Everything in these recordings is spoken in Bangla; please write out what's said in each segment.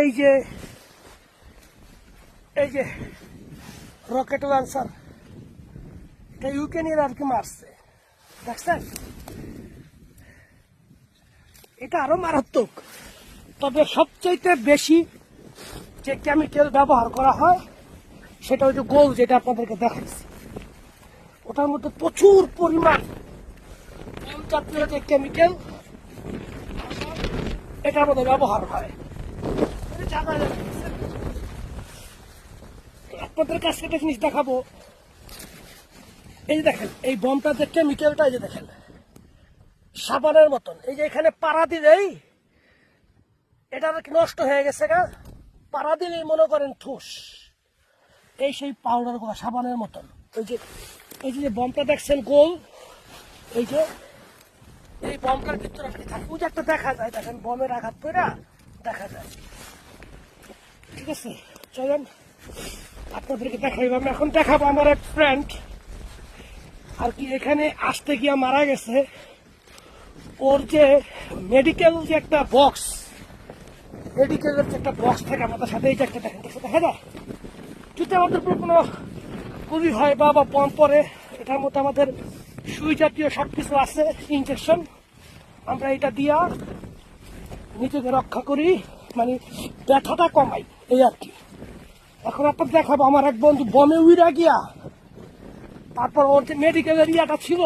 এই যে এই যে রকেট লঞ্চার এটা ইউক্রেনের আর কি মারছে, দেখছেন? এটা আরও মারাত্মক। তবে সবচাইতে বেশি যে কেমিক্যাল ব্যবহার করা হয়, সেটা হচ্ছে গোল যেটা আপনাদেরকে দেখাচ্ছি। ওটার মধ্যে প্রচুর পরিমাণ যে কেমিক্যাল এটার মধ্যে ব্যবহার হয় এটা জানা যায় না, বুঝছেন? আপনাদের কাছে একটা জিনিস দেখাবো। এই যে দেখেন, এই বমটা যে কেমিক্যালটা এই যে দেখেন, সাবানের মতন। এই যে এখানে পাড়া দিলেই এটা নষ্ট হয়ে গেছে গা। পাড়া দিলেই মনে করেন ঠুস। এই সেই পাউডারগুলো, সাবানের মতন। ওই যে, এই যে বমটা দেখছেন গোল। এই যে, এই বমটার ভিতরে আপনি থাকে ওই যে একটা দেখা যায়। দেখেন বমের আঘাত করে দেখা যায়। ঠিক আছে, চলেন। আপনাদেরকে দেখাইব, আমি এখন দেখাবো আমার এক ফ্রেন্ড আর কি এখানে আসতে গিয়া মারা গেছে। ওর যে মেডিকেল যে একটা বক্স মেডিকেলের যে একটা বক্স থাকে আমাদের সাথে এই যে একটা দেখেন দেখে দেখা যায় যদি আমাদের কোনো গুলি হয় বা বা পম্প পরে এটার মধ্যে আমাদের সুই জাতীয় সব কিছু আছে ইনজেকশন আমরা এটা দিয়া নিজেকে রক্ষা করি। মানে ব্যথাটা কমাই, এই আর কি। এখন আপনার দেখাবো, আমার এক বন্ধু বমে উইরা গিয়া, তারপর ওর যে মেডিকেল এরিয়াটা ছিল,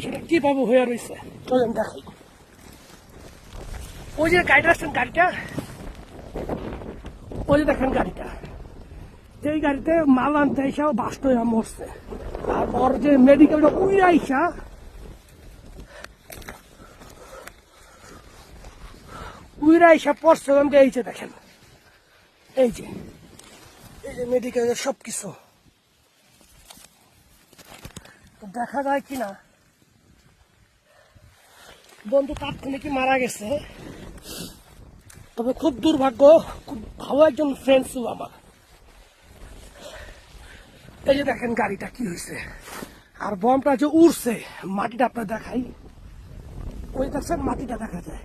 সেটা কীভাবে হয়ে রয়েছে চলেন দেখাই। ওই যে গাড়িটা আসছেন গাড়িটা? ওই যে দেখেন গাড়িটা। এই গাড়িতে মাল আনতে এসেও বাস্ট হয়ে মরছে। আর ওর যে মেডিকেলটা উই আইসা উইরা আইসা পড়ছে দেখেন। এই যে এই যে মেডিকেলের সব কিছু দেখা যায় কিনা বন্ধু তাৎক্ষণিক মারা গেছে। তবে খুব দুর্ভাগ্য, খুব ভালো একজন ফ্রেন্ড ছিল আমার। এই যে দেখেন গাড়িটা কি হয়েছে। আর বমটা যে উড়ছে, মাটিটা আপনার দেখাই। ওই দেখছেন মাটিটা দেখা যায়।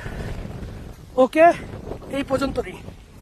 ওকে এই পর্যন্তই।